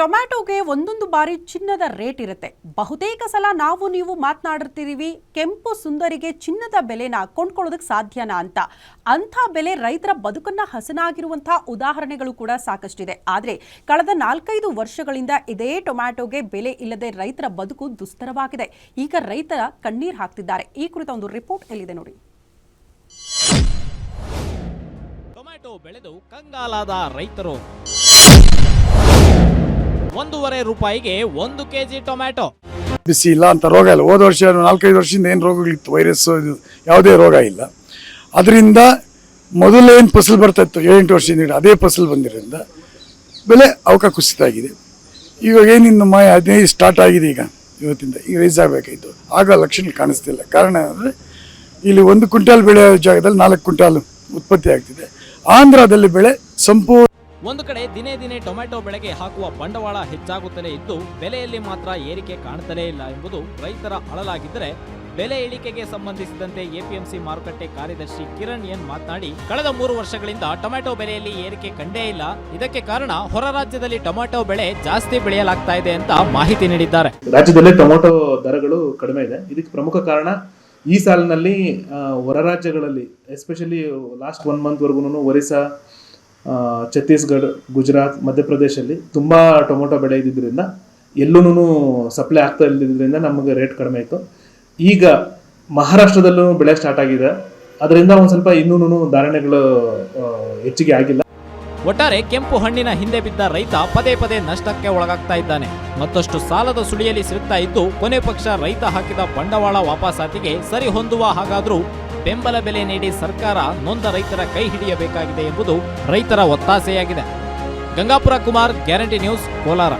ಟೊಮ್ಯಾಟೊಗೆ ಒಂದೊಂದು ಬಾರಿ ಚಿನ್ನದ ರೇಟ್ ಇರುತ್ತೆ. ಬಹುತೇಕ ಸಲ ನಾವು ನೀವು ಮಾತನಾಡಿರ್ತೀವಿ, ಕೆಂಪು ಸುಂದರಿಗೆ ಚಿನ್ನದ ಬೆಲೆನ ಕೊಂಡ್ಕೊಳ್ಳೋದಕ್ಕೆ ಸಾಧ್ಯನಾ ಅಂತ. ಅಂಥ ಬೆಲೆ ರೈತರ ಬದುಕನ್ನ ಹಸನಾಗಿರುವಂಥ ಉದಾಹರಣೆಗಳು ಕೂಡ ಸಾಕಷ್ಟಿದೆ. ಆದರೆ ಕಳೆದ ನಾಲ್ಕೈದು ವರ್ಷಗಳಿಂದ ಇದೇ ಟೊಮ್ಯಾಟೊಗೆ ಬೆಲೆ ಇಲ್ಲದೆ ರೈತರ ಬದುಕು ದುಸ್ತರವಾಗಿದೆ. ಈಗ ರೈತರ ಕಣ್ಣೀರ್ ಹಾಕ್ತಿದ್ದಾರೆ. ಈ ಕುರಿತ ಒಂದು ರಿಪೋರ್ಟ್ ಎಲ್ಲಿದೆ ನೋಡಿ. ಟೊಮ್ಯಾಟೊ ಬೆಳೆದು ಕಂಗಾಲಾದ ರೈತರು. ಒಂದೂವರೆ ರೂಪಾಯಿಗೆ ಒಂದು ಕೆಜಿ ಟೊಮ್ಯಾಟೊ. ಬಿಸಿ ಇಲ್ಲ ಅಂತ ರೋಗ ಇಲ್ಲ. ಹೋದ ವರ್ಷ ನಾಲ್ಕೈದು ವರ್ಷದಿಂದ ಏನು ರೋಗಗಳಿತ್ತು? ವೈರಸ್ ಯಾವುದೇ ರೋಗ ಇಲ್ಲ. ಅದರಿಂದ ಮೊದಲೇನು ಫಸಲು ಬರ್ತಾ ಇತ್ತು? ಏಳೆಂಟು ವರ್ಷದಿಂದ ಅದೇ ಫಸಲು ಬಂದಿರೋದ್ರಿಂದ ಬೆಲೆ ಅವಕ ಕುಸಿತ ಆಗಿದೆ. ಇವಾಗ ಏನಿನ್ನು ಮಾಯ ಹದಿನೈದು ಸ್ಟಾರ್ಟ್ ಆಗಿದೆ ಈಗ ಇವತ್ತಿಂದ. ಈಗ ರೈಸ್ ಆಗಬೇಕಾಯಿತು. ಆಗ ಲಕ್ಷಣ ಕಾಣಿಸ್ತಿಲ್ಲ ಕಾರಣ ಅಂದರೆ ಇಲ್ಲಿ ಒಂದು ಕ್ವಿಂಟಾಲ್ ಬೆಳೆ ಜಾಗದಲ್ಲಿ ನಾಲ್ಕು ಕ್ವಿಂಟಾಲ್ ಉತ್ಪತ್ತಿ ಆಗ್ತಿದೆ. ಆಂಧ್ರದಲ್ಲಿ ಬೆಳೆ ಸಂಪೂರ್ಣ ಒಂದು ಕಡೆ ದಿನೇ ದಿನೇ ಟೊಮ್ಯಾಟೊ ಬೆಳೆಗೆ ಹಾಕುವ ಬಂಡವಾಳ ಹೆಚ್ಚಾಗುತ್ತಲೇ ಇದ್ದು ಬೆಲೆಯಲ್ಲಿ ಮಾತ್ರ ಏರಿಕೆ ಕಾಣುತ್ತಲೇ ಇಲ್ಲ ಎಂಬುದು ರೈತರ ಅಳಲಾಗಿದ್ದರೆ ಬೆಲೆ ಇಳಿಕೆಗೆ ಸಂಬಂಧಿಸಿದಂತೆ ಎಪಿಎಂಸಿ ಮಾರುಕಟ್ಟೆ ಕಾರ್ಯದರ್ಶಿ ಕಿರಣ್ ಎನ್ ಮಾತನಾಡಿ ಕಳೆದ ಮೂರು ವರ್ಷಗಳಿಂದ ಟೊಮ್ಯಾಟೊ ಬೆಲೆಯಲ್ಲಿ ಏರಿಕೆ ಕಂಡೇ ಇಲ್ಲ. ಇದಕ್ಕೆ ಕಾರಣ ಹೊರ ರಾಜ್ಯದಲ್ಲಿ ಟೊಮ್ಯಾಟೊ ಬೆಳೆ ಜಾಸ್ತಿ ಬೆಳೆಯಲಾಗ್ತಾ ಇದೆ ಅಂತ ಮಾಹಿತಿ ನೀಡಿದ್ದಾರೆ. ರಾಜ್ಯದಲ್ಲಿ ಟೊಮೊಟೊ ದರಗಳು ಕಡಿಮೆ ಇದೆ. ಇದಕ್ಕೆ ಪ್ರಮುಖ ಕಾರಣ ಈ ಸಾಲಿನಲ್ಲಿ ಹೊರ ರಾಜ್ಯಗಳಲ್ಲಿ ಎಸ್ಪೆಷಲಿ ಲಾಸ್ಟ್ ಒನ್ ಮಂತ್ವರೆಗೂ ಒರಿಸ್ಸಾ ಆ, ಛತ್ತೀಸ್ಗಢ, ಗುಜರಾತ್, ಮಧ್ಯಪ್ರದೇಶಲ್ಲಿ ತುಂಬ ಟೊಮೊಟೊ ಬೆಳೆ ಇದ್ದಿದ್ದರಿಂದ ಎಲ್ಲೂ ಸಪ್ಲೈ ಆಗ್ತಾ ಇಲ್ಲದ್ರಿಂದ ನಮಗೆ ರೇಟ್ ಕಡಿಮೆ ಇತ್ತು. ಈಗ ಮಹಾರಾಷ್ಟ್ರದಲ್ಲೂ ಬೆಳೆ ಸ್ಟಾರ್ಟ್ ಆಗಿದೆ. ಅದರಿಂದ ಒಂದು ಸ್ವಲ್ಪ ಇನ್ನೂ ಧಾರಣೆಗಳು ಹೆಚ್ಚಿಗೆ ಆಗಿಲ್ಲ. ಒಟ್ಟಾರೆ ಕೆಂಪು ಹಣ್ಣಿನ ಹಿಂದೆ ಬಿದ್ದ ರೈತ ಪದೇ ಪದೇ ನಷ್ಟಕ್ಕೆ ಒಳಗಾಗ್ತಾ ಇದ್ದಾನೆ. ಮತ್ತಷ್ಟು ಸಾಲದ ಸುಳಿಯಲ್ಲಿ ಸಿಗ್ತಾ ಇದ್ದು ಕೊನೆ ಪಕ್ಷ ರೈತ ಹಾಕಿದ ಬಂಡವಾಳ ವಾಪಸಾತಿಗೆ ಸರಿ ಹೊಂದುವ ಹಾಗಾದ್ರೂ ಬೆಂಬಲ ಬೆಲೆ ನೀಡಿ ಸರ್ಕಾರ ನೊಂದ ರೈತರ ಕೈ ಹಿಡಿಯಬೇಕಾಗಿದೆ ಎಂಬುದು ರೈತರ ಒತ್ತಾಸೆಯಾಗಿದೆ. Gangapura Kumar, guarantee news, Kolar.